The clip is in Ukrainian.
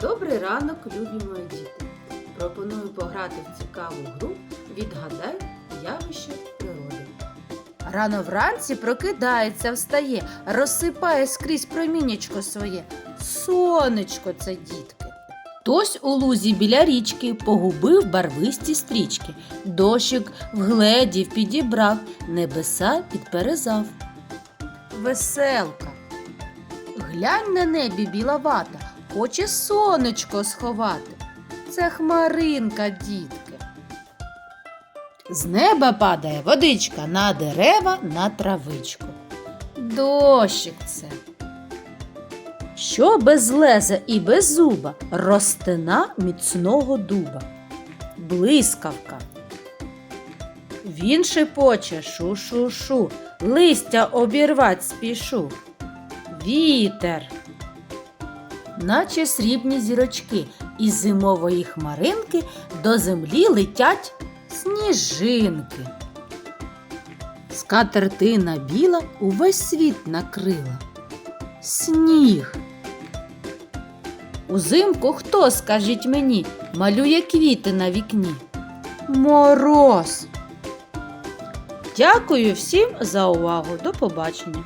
Добрий ранок, любі мої діти. Пропоную пограти в цікаву гру Відгадай явище природи. Рано вранці прокидається, встає, розсипає скрізь проміннячко своє. Сонечко це дітки. Хтось у лузі біля річки погубив барвисті стрічки. Дощик вгледів, підібрав, небеса підперезав. Веселка. Глянь на небі біловата, хоче сонечко сховати. Це хмаринка, дітки. З неба падає водичка на дерева, на травичку. Дощик це. Що без леза і без зуба ростина міцного дуба. Блискавка. Він шепоче шу-шу-шу, листя обірвать спішу. Вітер. Наче срібні зірочки, із зимової хмаринки до землі летять сніжинки. Скатертина біла увесь світ накрила. Сніг. Узимку хто, скажіть мені, малює квіти на вікні? Мороз. Дякую всім за увагу. До побачення.